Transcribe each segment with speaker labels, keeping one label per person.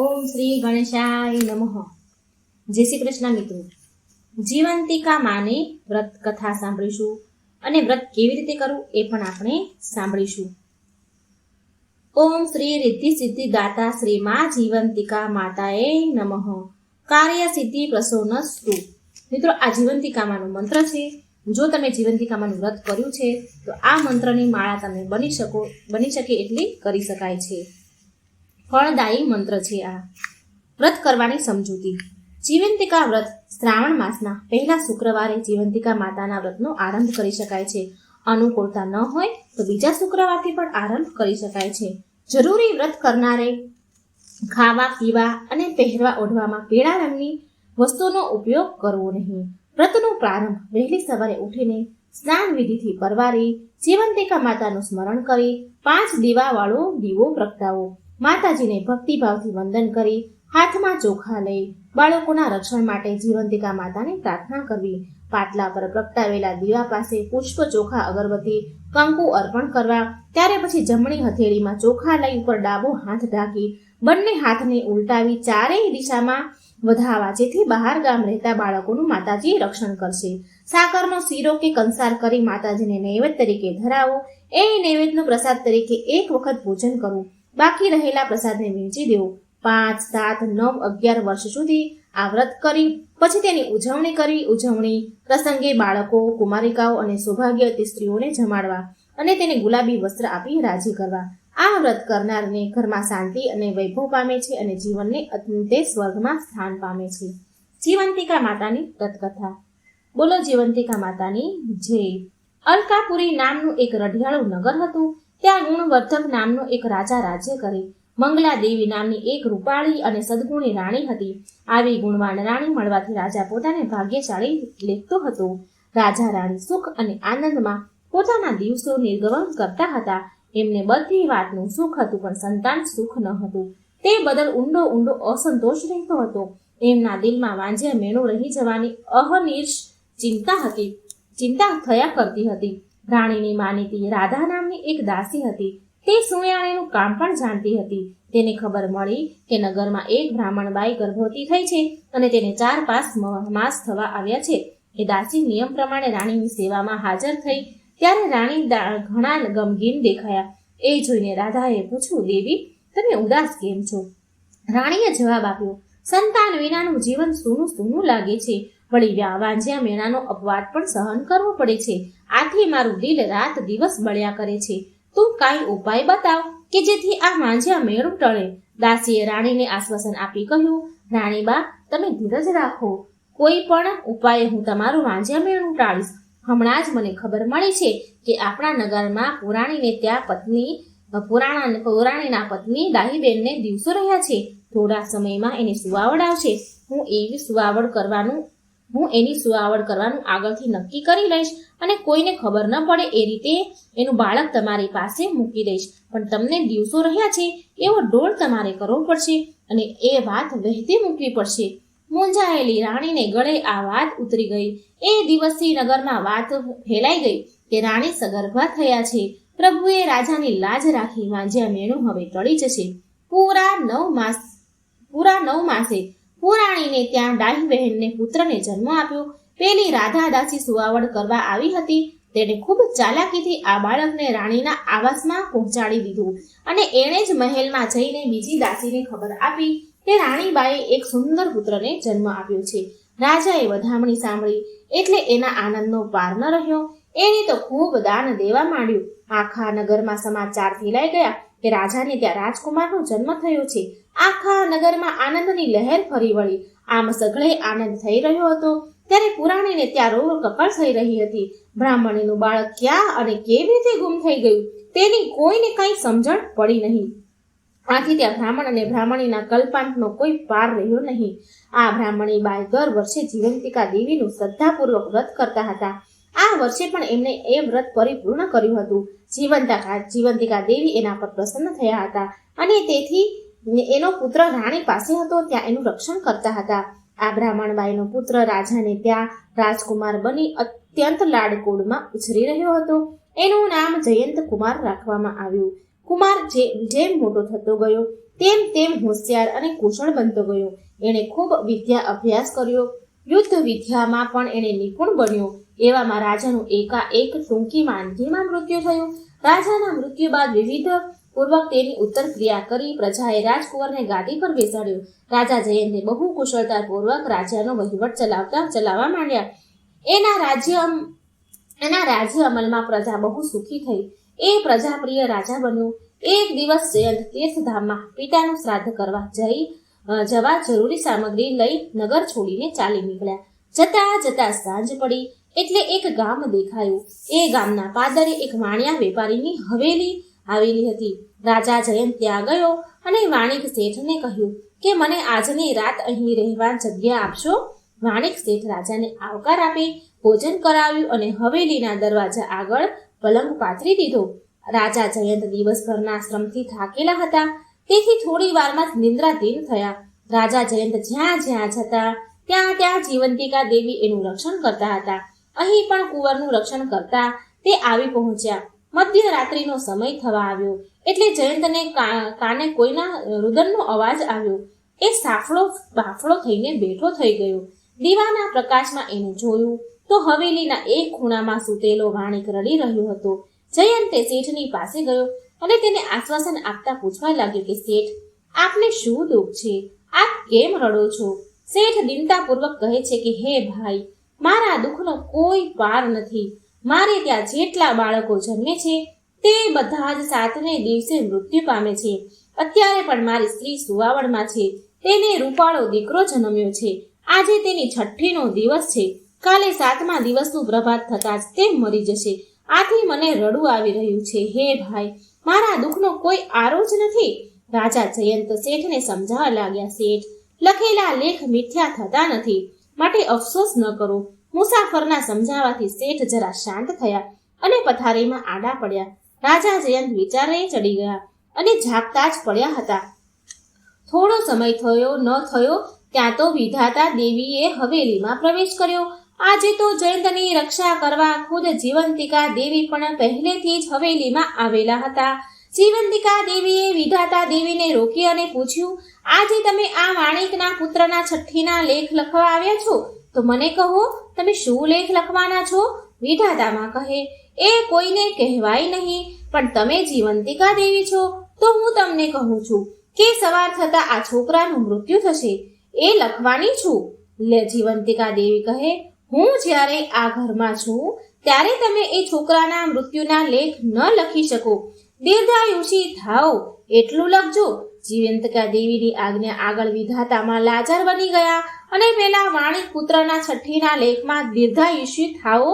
Speaker 1: ઓમ શ્રી ગણેશાય નમઃ. જય શ્રી કૃષ્ણ મિત્રો. જીવંતિકા માની વ્રત કથા સાંભળીશું અને વ્રત કેવી રીતે કરવું એ પણ આપણે સાંભળીશું. ઓમ શ્રી રિદ્ધિ સિદ્ધિ દાતા શ્રી મા જીવંતિકા માતાએ નમઃ. કાર્ય સિદ્ધિ પ્રસોનસ્તુ મિત્રો, આ જીવંતિકામાનો મંત્ર છે. જો તમે જીવંતિકામાનું વ્રત કર્યું છે, તો આ મંત્રની માળા તમે બની શકો, બની શકે એટલી કરી શકાય છે. ફળદાયી મંત્ર છે આ. વ્રત કરવાની સમજૂતી. જીવંતિકા વ્રત શ્રાવણ માસના પહેલા શુક્રવારે જીવંતિકા માતાના વ્રતનો આરંભ કરી શકાય છે. અનુકૂળતા ન હોય તો બીજા શુક્રવારથી પણ આરંભ કરી શકાય છે. જરૂરી વ્રત કરનારે ખાવા, પીવા અને પહેરવા ઓઢવામાં પીળા રંગની વસ્તુનો ઉપયોગ કરવો નહીં. વ્રતનો પ્રારંભ વહેલી સવારે ઉઠીને સ્નાન વિધિથી પરવારી જીવંતિકા માતાનું સ્મરણ કરી પાંચ દીવાવાળો દીવો પ્રગટાવો. માતાજીને ભક્તિભાવથી વંદન કરી, હાથમાં ચોખા લઈ, બાળકોના રક્ષણ માટે જીવંતિકા માતાને પ્રાર્થના કરવી. પાટલા પર પ્રગટાવેલા દીવા પાસે પુષ્પ ચોખા અગરબત્તી, કંકુ અર્પણ કરવા, ત્યારે પછી જમણી હથેળીમાં ચોખા લઈ ઉપર ડાબો હાથ ઢાંકી, બંને હાથને ઉલટાવી ચારેય દિશામાં વધાવા જેથી બહાર ગામ રહેતા બાળકોનું માતાજી રક્ષણ કરશે. સાકરનો શીરો કે કંસાર કરી માતાજીને નૈવેદ્ય તરીકે ધરાવો. એ નૈવેદ્યનો પ્રસાદ તરીકે એક વખત ભોજન કરવું. બાકી રહેલા પ્રસાદને વહેંચી દેવો. પાંચ, સાત, નવ, અગિયાર વર્ષ સુધી આ વ્રત કરી, પછી તેની ઉજવણી કરી. ઉજવણી પ્રસંગે બાળકો, કુમારિકાઓ અને સૌભાગ્યવતી સ્ત્રીઓને જમાડવા અને તેને ગુલાબી વસ્ત્ર આપી રાજી કરવા. આ વ્રત કરનારને ઘરમાં શાંતિ અને વૈભવ પામે છે અને જીવનને અત્યંતે સ્વર્ગમાં સ્થાન પામે છે. જીવંતિકા માતાની વ્રતકથા. બોલો જીવંતિકા માતાની જય. અલકાપુરી નામનું એક રઢિયાળું નગર હતું. ત્યાં ગુણવર્ધક નામનો એક રાજા રાજ્ય કરે. મંગલા દેવી નામની એક રૂપાળી અને સદગુણી રાણી હતી. આવી ગુણવાન રાણી મળવાથી રાજા પોતાને ભાગ્યશાળી લેખતો હતો. રાજા રાણી સુખ અને આનંદમાં પોતાના દિવસો નિર્ગમન કરતા હતા. એમને બધી વાતનું સુખ હતું, પણ સંતાન સુખ ન હતું. તે બદલ ઊંડો ઊંડો અસંતોષ રહેતો હતો. એમના દિલમાં વાંજ્યા મેણું રહી જવાની અહનિર્ષ ચિંતા હતી. ચિંતા થયા કરતી હતી. રાણીની માનીતી રાધા નામની એક દાસી હતી. તે સુયાણીનું કામ પણ જાણતી હતી. તેને ખબર મળી કે નગરમાં એક બ્રાહ્મણ બાઈ ગર્ભવતી થઈ છે અને તેને ચાર પાંચ માસ થવા આવ્યા છે. એ દાસી નિયમ પ્રમાણે રાણીની સેવામાં હાજર થઈ. ત્યારે રાણી ઘણા ગમગીન દેખાયા. એ જોઈને રાધાએ પૂછ્યું, દેવી, તમે ઉદાસ કેમ છો? રાણીએ જવાબ આપ્યો, સંતાન વિનાનું જીવન સૂનું સૂનું લાગે છે. વળી વાંજ્યા મેણાનો અપવાદ પણ સહન કરવો પડે છે. આથી મારું દિલ રાત દિવસ બળ્યા કરે છે. તું કાંઈ ઉપાય બતાવ કે જેથી આ વાંજ્યા મેળું ટળે. દાસીએ રાણીને આશ્વાસન આપી કહ્યું રાણીબા તમે ધીરજ રાખો. કોઈ પણ ઉપાયે હું તમારું વાંજ્યા મેળું ટાળીશ. હમણાં જ મને ખબર મળી છે કે આપણા નગરમાં પુરાણીને ત્યાં પત્ની, પુરાણા, પુરાણીના પત્ની દાહીબેનને દિવસો રહ્યા છે. થોડા સમયમાં એને સુવાવડ આવશે. હું એવી સુવાવડ કરવાનું હું એની સુવાવડ કરવાનું આગળથી નક્કી કરી લઈશ અને કોઈને ખબર ન પડે એ રીતે એનું બાળક તમારી પાસે મૂકી દઈશ. પણ તમને દિવસો રહ્યા છે, એવો ડોળ તમારે કરવો પડશે અને એ વાત વહેતી મૂકવી પડશે. મૂંઝાયેલી રાણીને ગળે આ વાત ઉતરી ગઈ. એ દિવસથી નગરમાં વાત ફેલાઈ ગઈ કે રાણી સગર્ભા થયા છે. પ્રભુએ રાજાની લાજ રાખી વાંજ્યા મેણું હવે ટળી જશે. પૂરા નવ માસ, પૂરા નવ માસે પુરાણીને ત્યાં ડાહી બહેનને પુત્રને જન્મ આપ્યો. પેલી રાધા દાસી સુવાવડ કરવા આવી હતી. તેણે ખૂબ ચાલાકીથી આ બાળકને રાણીના આવાસમાં પહોંચાડી દીધું અને એણે જ મહેલમાં જઈને બીજી દાસીને ખબર આપી કે રાણીબાએ એક સુંદર પુત્રને જન્મ આપ્યો છે. રાજાએ વધામણી સાંભળી એટલે એના આનંદનો પાર ન રહ્યો. એણે તો ખૂબ દાન દેવા માંડ્યું. આખા નગરમાં સમાચાર ફેલાઈ ગયા. કે રાજાને ત્યાં રાજકુમારનો જન્મ થયો છે. આખા નગરમાં આનંદની લહેર ફરી વળી. આમ સઘળે આનંદ થઈ રહ્યો હતો. ત્યારે પુરાણીને ત્યાં રોગ કકળ થઈ રહી હતી. બ્રાહ્મણીનું બાળક ક્યાં અને કેવી રીતે ગુમ થઈ ગયું? તેની કોઈને કંઈ સમજણ પડી નહીં. આથી ત્યાં બ્રાહ્મણ અને બ્રાહ્મણીના કલ્પાંતનો કોઈ પાર રહ્યો નહીં. આ બ્રાહ્મણી બાય દર વર્ષે જીવંતિકા દેવીનું શ્રદ્ધાપૂર્વક વ્રત કરતા હતા. આ વર્ષે પણ એમણે એ વ્રત પરિપૂર્ણ કર્યું હતું. જીવંતિકા જીવંતિકા દેવી એના પર પ્રસન્ન થયા હતા અને તેથી એનો પુત્ર રાણી પાસે હતો, ત્યાં એનું રક્ષણ કરતા હતા. આ બ્રાહ્મણબાઈનો પુત્ર રાજાને ત્યાં રાજકુમાર બની અત્યંત લાડકોડમાં ઉછરી રહ્યો હતો. એનું નામ જયંત કુમાર રાખવામાં આવ્યું. કુમાર જે, જેમ મોટો થતો ગયો, તેમ તેમ હોશિયાર અને કુશળ બનતો ગયો. એણે ખૂબ વિદ્યા અભ્યાસ કર્યો. યુદ્ધ વિદ્યામાં પણ એણે નિપુણ બન્યો. એવામાં રાજાનું એકાએક ટૂંકી માંદગીમાં મૃત્યુ થયું. રાજાના મૃત્યુ બાદ વિવિધ પૂર્વક તેની ઉત્તર ક્રિયા કરી પ્રજાએ રાજકુંવરને ગાદી પર બેસાડ્યો. રાજા જયંતે બહુ કુશળતાપૂર્વક રાજાનો વહીવટ ચલાવતા ચલાવવા માંડ્યા. એના રાજ્ય એના રાજ્ય અમલમાં પ્રજા બહુ સુખી થઈ. એ પ્રજાપ્રિય રાજા બન્યો. એક દિવસ જયંત તીર્થધામમાં પિતાનું શ્રાદ્ધ કરવા જઈ જવા જરૂરી સામગ્રી લઈ નગર છોડીને ચાલી નીકળ્યા. જતા જતા સાંજ પડી. એટલે એક ગામ દેખાયું. એ ગામના પાદરે એક વાણિયા વેપારીની હવેલી આવેલી હતી. રાજા જયંત ત્યાં ગયો અને વાણિક શેઠને કહ્યું કે મને આજની રાત અહીં રહેવા જગ્યા આપશો? વાણિક શેઠ રાજાને આવકાર આપી ભોજન કરાવ્યું અને હવેલીના દરવાજા આગળ પલંગ પાથરી દીધો. રાજા જયંત દિવસભરના શ્રમથી થાકેલા હતા. તેથી થોડી વારમાં જ નિંદ્રાધીન થયા. રાજા જયંત જ્યાં જ્યાં જતા, ત્યાં ત્યાં જીવંતિકા દેવી એનું રક્ષણ કરતા હતા. અહીં પણ કુંવરનું રક્ષણ કરતા તે આવી પહોંચ્યા. મધ્યરાત્રિનો સમય થવા આવ્યો. એટલે જયંતને કાને કોઈના રુદનનો અવાજ આવ્યો. એ સાફળો, બાફળો થઈને બેઠો થઈ ગયો. દીવાના પ્રકાશમાં એનું જોયું તો હવેલીના એક ખૂણામાં સૂતેલો વાણિક રડી રહ્યો હતો. જયંતે શેઠની પાસે ગયો અને તેને આશ્વાસન આપતા પૂછવા લાગ્યો કે, શેઠ, આપને શું દુઃખ છે? આપ કેમ રડો છો? શેઠ દિનતાપૂર્વક કહે છે કે, હે ભાઈ મારા દુઃખનો કોઈ પાર નથી. મારે ત્યાં જેટલા બાળકો જન્મે છે, તે બધા જ સાતને દિવસે મૃત્યુ પામે છે. અત્યારે પણ મારી સ્ત્રી સુવાવડમાં છે. તેને રૂપાળો દીકરો જન્મ્યો છે. આજે તેની છઠ્ઠીનો દિવસ છે. કાલે સાતમા દિવસનું પ્રભાત થતાં જ તે મરી જશે. આથી મને રડવું આવી રહ્યું છે. હે ભાઈ, મારા દુઃખનો કોઈ આરો જ નથી? રાજા જયંત શેઠને સમજાવવા લાગ્યા, શેઠ, લખેલા લેખ મિથ્યા થતા નથી. માટે અફસોસ ન કરો. મુસાફરના સમજાવવાથી શેઠ જરા શાંત થયા અને પથારીમાં આડા પડ્યા. રાજા જયંત વિચારે ચડી ગયા અને જાગતા જ પડ્યા હતા. થોડો સમય થયો, ન થયો, ત્યાં તો વિધાતા દેવીએ હવેલીમાં પ્રવેશ કર્યો. આજે તો જયંતની રક્ષા કરવા ખુદ જીવંતિકા દેવી પણ પહેલેથી જ હવેલીમાં આવેલા હતા. જીવંતિકા દેવીએ વિધાતા દેવીને રોકી અને પૂછ્યું આજે તમે આ વાણિકના પુત્રના છઠ્ઠીના લેખ લખવા આવ્યા છો? તો મને કહો, તમે શું લેખ લખવાના છો? વિધાતામાં કહે, એ કોઈને કહેવાય નહીં, પણ તમે જીવંતિકા દેવી છો. તો હું તમને કહું છું કે સવાર થતા આ છોકરાનું મૃત્યુ થશે. એ લખવાની છું. લે, જીવંતિકા દેવી કહે, હું જ્યારે આ ઘરમાં છું, ત્યારે તમે એ છોકરાના મૃત્યુના લેખ ન લખી શકો. દીર્ઘાયુષી થાઓ, એટલું લખજો. જીવંતિકા દેવીની આજ્ઞા આગળ વિધાતામાં લાચાર બની ગયા અને પેલા વાણિક પુત્રના છઠ્ઠીના લેખમાં દીર્ઘાયુષ્ય થાઓ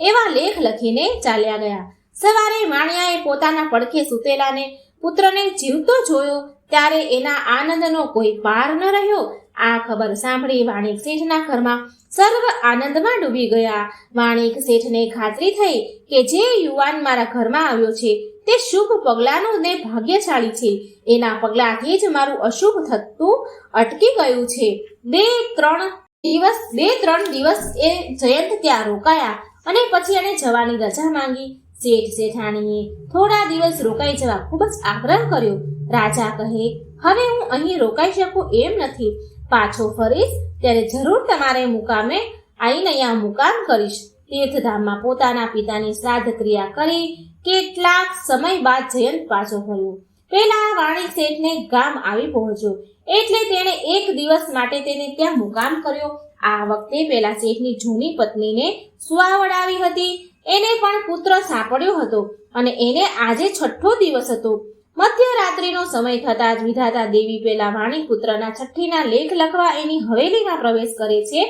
Speaker 1: એવા લેખ લખીને ચાલ્યા ગયા. સવારે વાણિયાએ પોતાના પડખે સૂતેલાને પુત્રને જીવતો જોયો ત્યારે એના આનંદનો કોઈ પાર ન રહ્યો. આ ખબર સાંભળી વાણિક શેઠના ઘરમાં સર્વ આનંદમાં ડૂબી ગયા. વાણિક શેઠને ખાતરી થઈ કે જે યુવાન મારા ઘરમાં આવ્યો છે તે શુભ પગલાંનો ને ભાગ્યશાળી છે. એના પગલાંથી જ મારું અશુભ થતું અટકી ગયું છે. બે, ત્રણ દિવસ, બે, ત્રણ દિવસ એ જયંત ત્યાં રોકાયા અને પછી એને જવાની રજા માંગી. શેઠ શેઠાણીએ થોડા દિવસ રોકાઈ જવા ખૂબ જ આગ્રહ કર્યો. રાજા કહે, હવે હું અહીં રોકાઈ શકું એમ નથી. પાછો ફરીશ, ત્યારે જરૂર તમારે મુકામે આવીને અહીંયા મુકામ કરીશ. તીર્થધામમાં પોતાના પિતાની શ્રાદ્ધ ક્રિયા કરી કેટલાક સમય બાદ જયંત પાછો ફર્યો. પેલા વાણિક શેઠને ગામ આવી પહોંચ્યો. એટલે તેણે એક દિવસ માટે તેને ત્યાં મુકામ કર્યો. આ વખતે પેલા શેઠની જૂની પત્નીને સુવાવડાવી હતી. એને પણ પુત્ર સાંપડ્યો હતો અને એને આજે છઠ્ઠો દિવસ હતો. મધ્યરાત્રિનો સમય થતાં જ વિધાતા દેવી પેલા વાણી પુત્રના છઠ્ઠીના લેખ લખવા એની હવેલીમાં પ્રવેશ કરે છે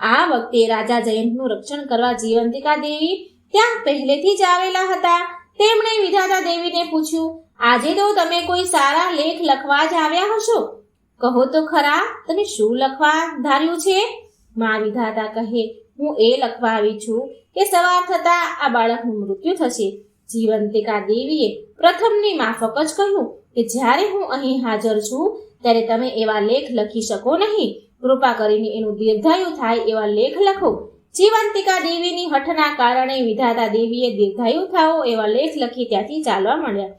Speaker 1: આ વખતે રાજા જયંતનું રક્ષણ કરવા જીવંતિકા દેવી ત્યાં પહેલેથી જ આવેલા હતા. તેમણે વિધાતા દેવીને પૂછ્યું, આજે તો તમે કોઈ સારા લેખ લખવા જ આવ્યા હશો? કહો તો ખરા તમે શું લખવા ધાર્યું છે? મા વિધાતા કહે, હું એ લખવા આવી છું કે સવાર થતા આ બાળકનું મૃત્યુ થશે. જીવંતિકા દેવીએ પ્રથમની માફક જ કહ્યું કે જ્યારે હું અહીં હાજર છું, ત્યારે તમે એવા લેખ લખી શકો નહીં. કૃપા કરીને એનું દીર્ઘાયુ થાય એવા લેખ લખો. જીવંતિકા દેવીની હઠના કારણે વિધાતા દેવીએ દીર્ઘાયુ થાઓ એવા લેખ લખી ત્યાંથી ચાલવા મળ્યા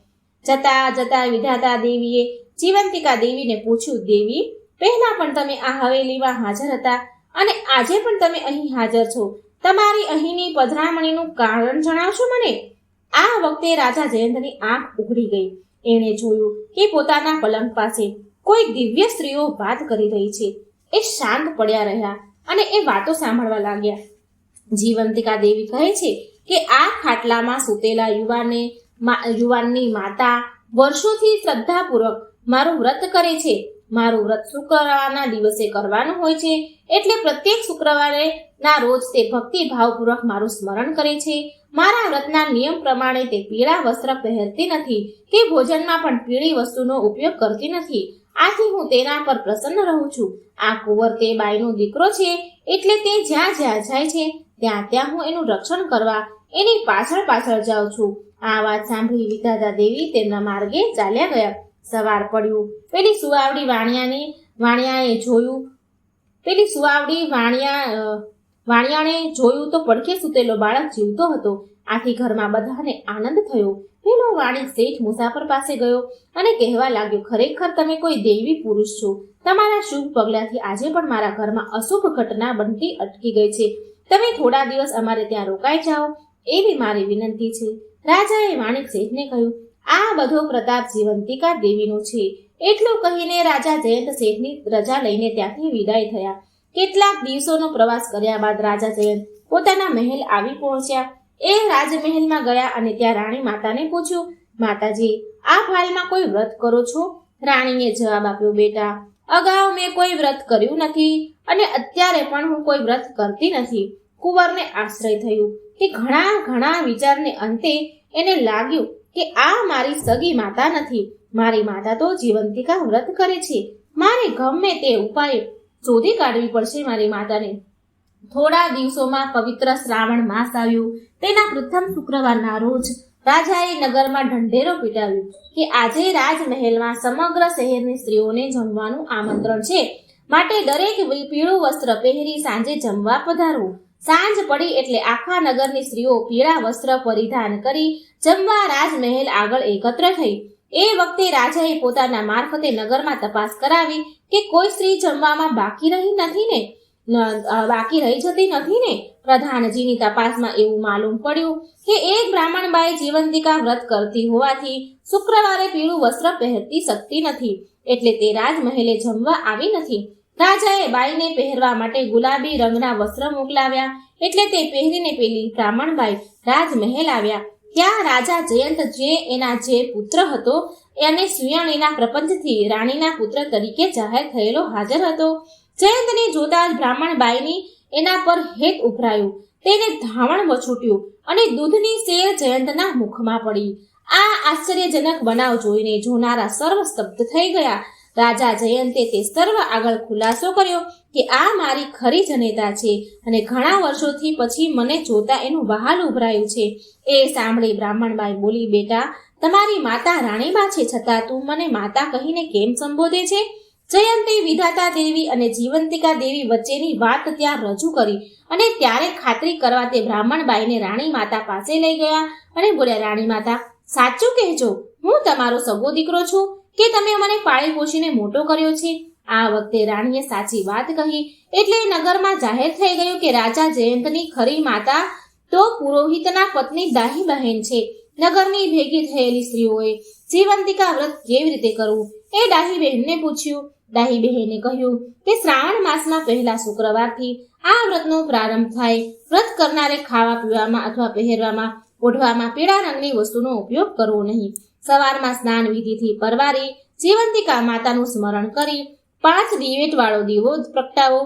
Speaker 1: જતા જતા વિધાતા દેવીએ જીવંતિકા દેવીને પૂછ્યું, દેવી, પહેલા પણ તમે આ હવેલીમાં હાજર હતા અને આજે પણ તમે અહીં હાજર છો. તમારી અહીંની પધરામણીનું કારણ જણાવશો મને? આ વખતે રાજા જયંતની આંખ ઉઘડી ગઈ. એણે જોયું કે પોતાના પલંગ પાસે કોઈ દિવ્ય સ્ત્રીઓ વાત કરી રહી છે. એ શાંત પડ્યા રહ્યા અને એ વાતો સાંભળવા લાગ્યા. જીવંતિકા દેવી કહે છે કે આ ખાટલામાં સૂતેલા યુવાને યુવાનની માતા વર્ષોથી શ્રદ્ધાપૂર્વક મારું વ્રત કરે છે. મારું વ્રત શુક્રવારના દિવસે કરવાનું હોય છે એટલે પ્રત્યેક શુક્રવારે ના રોજ તે ભક્તિ ભાવપૂર્વક મારું સ્મરણ કરે છે. મારા વ્રતના નિયમ પ્રમાણે તે પીળા વસ્ત્ર પહેરતી નથી કે ભોજનમાં પણ પીળી વસ્તુનો ઉપયોગ કરતી નથી. આથી હું તેના પર પ્રસન્ન રહું છું. આ કુંવર તે બાઈનો દીકરો છે, એટલે તે જ્યાં જ્યાં જાય છે, ત્યાં ત્યાં હું એનું રક્ષણ કરવા એની પાછળ પાછળ જાઉં છું. આ વાત સાંભળી વિધાતા દેવી તેમના માર્ગે ચાલ્યા ગયા. સવાર પડ્યું. પેલી સુવાવડી વાણિયાની, વાણિયાએ જોયું. પેલી સુવાવડી વાણિયા વાણિયાણે જોયું તો પડખે સૂતેલો બાળક જીવતો હતો. આથી ઘરમાં બધાને આનંદ થયો. પેલો વાણી શેઠ મુસાફર પાસે ગયો અને કહેવા લાગ્યો, ખરેખર તમે કોઈ દૈવી પુરુષ છો. તમારા શુભ પગલાથી આજે પણ મારા ઘરમાં અશુભ ઘટના બનતી અટકી ગઈ છે. તમે થોડા દિવસ અમારે ત્યાં રોકાઈ જાઓ. એવી મારી વિનંતી છે. રાજાએ વાણિક શેઠને કહ્યું, આ બધો પ્રતાપ જીવંતિકા દેવીનો છે. એટલું કહીને રાજા જયંત શેઠની રજા લઈને ત્યાંથી વિદાય થયા. કેટલાક દિવસોનો પ્રવાસ કર્યા બાદ રાજા જયંત પોતાના મહેલ આવી પહોંચ્યા. એ રાજમહેલમાં ગયા અને ત્યાં રાણી માતાને પૂછ્યું, માતાજી આપ હાલમાં કોઈ વ્રત કરો છો? રાણીએ જવાબ આપ્યો, બેટા, અગાઉ મેં કોઈ વ્રત કર્યું નથી અને અત્યારે પણ હું કોઈ વ્રત કરતી નથી. કુંવરને આશ્રય થયું કે ઘણા ઘણા વિચારને અંતે એને લાગ્યું કે આ મારી સગી માતા નથી. મારી માતા તો જીવંતિકા વ્રત કરે છે. મારે ગમે તે ઉપાય શોધી કાઢવી પડશે મારી માતાને. થોડા દિવસોમાં પવિત્ર શ્રાવણ માસ આવ્યું. તેના પ્રથમ શુક્રવારના રોજ રાજાએ નગરમાં ઢંઢેરો પીટાવ્યો કે આજે રાજમહેલમાં સમગ્ર શહેરની સ્ત્રીઓને જમવાનું આમંત્રણ છે. માટે દરેક પીળું વસ્ત્ર પહેરી સાંજે જમવા પધારવું. સાંજ પડી એટલે આખા નગરની સ્ત્રીઓ પીળા વસ્ત્ર પરિધાન કરી જમવા રાજમહેલ આગળ એકત્ર થઈ. એ વખતે રાજાએ પોતાના મારફતે નગરમાં તપાસ કરાવી કે કોઈ સ્ત્રી જમવામાં બાકી રહી નથી ને બાકી રહી જતી નથી ને પ્રધાનજીની તપાસમાં એવું માલુમ પડ્યું કે એક બ્રાહ્મણબાઈ જીવંતિકા વ્રત કરતી હોવાથી શુક્રવારે પીળું વસ્ત્ર પહેરતી શકતી નથી. એટલે તે રાજમહેલે જમવા આવી નથી. રાજાએ બાઈને પહેરવા માટે ગુલાબી રંગના વસ્ત્ર મોકલાવ્યા. એટલે તે પહેરીને પેલી બ્રાહ્મણબાઈ રાજમહેલ આવ્યા. ત્યાં રાજા જયંત જે એના જે પુત્ર હતો અને સુયણીના પ્રપંચથી રાણીના પુત્ર તરીકે જાહેર થયેલો હાજર હતો. જયંતને જોતા જ બ્રાહ્મણબાઈની એના પર હેત ઉભરાયું. તેને ધાવણ વછૂટ્યું અને દૂધની સેર જયંતના મુખમાં પડી. આ આશ્ચર્યજનક બનાવ જોઈને જોનારા સર્વ સ્તબ્ધ થઈ ગયા. રાજા જયંતે તે સર્વ આગળ ખુલાસો કર્યો કે આ મારી ખરી જનેતા છે અને ઘણા વર્ષોથી પછી મને જોતા એનું વહાલ ઉભરાયું છે. એ સાંભળી બ્રાહ્મણબાઈ બોલી, બેટા તમારી માતા રાણીબા છે છતાં તું મને માતા કહીને કેમ સંબોધે છે? જયંતે, વિધાતા દેવી અને જીવંતિકા દેવી વચ્ચેની વાત ત્યાં રજૂ કરી અને ત્યારે ખાતરી કરવા તે બ્રાહ્મણબાઈને રાણી માતા પાસે લઈ ગયા અને બોલ્યા, રાણી માતા, સાચું કહેજો, હું તમારો સગો દીકરો છું. કે તમે મને પાળી પોષીને મોટો કર્યો છે? આ વખતે રાણીએ સાચી વાત કહી એટલે નગરમાં જાહેર થઈ ગયું કે રાજા જયંતની ખરી માતા તો પુરોહિતના પત્ની દાહી બહેન છે. નગરની ભેગી થયેલી સ્ત્રીઓએ જીવંતિકા વ્રત કેવી રીતે કરવું? એ ડાહી બહેનને પૂછ્યું. ડાહી બહેને કહ્યું કે શ્રાવણ માસમાં પહેલા શુક્રવારથી આ વ્રતનો પ્રારંભ થાય. વ્રત કરનારે ખાવા પીવામાં અથવા પહેરવામાં, ઓઢવામાં પીળા રંગની વસ્તુનો ઉપયોગ કરવો નહીં. સવારમાં સ્નાન વિધિથી પરવારી જીવંતિકા માતાનું સ્મરણ કરી પાંચ દિવેટ વાળો દીવો પ્રગટાવો.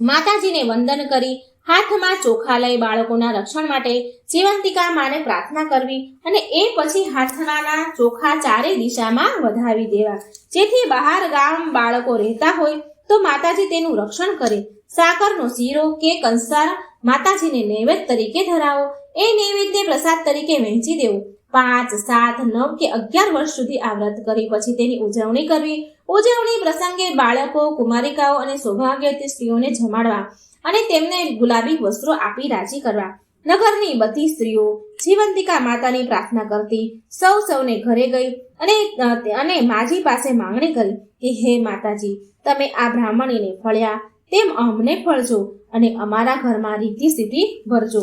Speaker 1: માતાજીને વંદન કરી હાથમાં ચોખા લઈ બાળકોના રક્ષણ માટે જીવંતિકા માને પ્રાર્થના કરવી અને એ પછી હાથનાના ચોખા ચારે દિશામાં વધાવી દેવા. જેથી બહાર ગામ બાળકો રહેતા હોય તો માતાજી તેનું રક્ષણ કરે. સાકરનો શીરો કે કંસાર માતાજીને નૈવેદ્ય તરીકે ધરાવો. એ નૈવેદ્ય પ્રસાદ તરીકે વહેંચી દેવું. પાંચ, સાત, નવ કે અગિયાર વર્ષ સુધી આ વ્રત કરી પછી તેની ઉજવણી કરવી. ઉજવણી પ્રસંગે બાળકો, કુમારિકાઓ અને સૌભાગ્યવતી સ્ત્રીઓને જમાડવા. અને તેમને ગુલાબી વસ્ત્રો આપી રાજી કરવા. નગરની બધી સ્ત્રીઓ જીવંતિકા માતાની પ્રાર્થના કરતી સૌ સૌને ઘરે ગઈ અને અને માજી પાસે માંગણી કરી કે, હે માતાજી, તમે આ બ્રાહ્મણીને ફળ્યા, તેમ અમને ફળજો અને અમારા ઘરમાં રીતિ સિદ્ધિ ભરજો.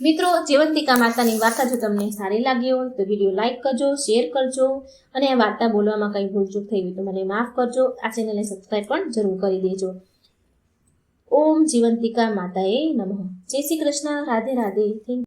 Speaker 1: મિત્રો, જીવંતિકા માતાની વાર્તા જો તમને સારી લાગી હોય તો વીડિયો લાઇક કરજો, શેર કરજો અને આ વાર્તા બોલવામાં કંઈ ભૂલચૂક થઈ હોય તો મને માફ કરજો. આ ચેનલને સબસ્ક્રાઈબ પણ જરૂર કરી દેજો. ઓમ જીવંતિકા માતાએ નમઃ. જય શ્રી કૃષ્ણ. રાધે રાધે. થેન્ક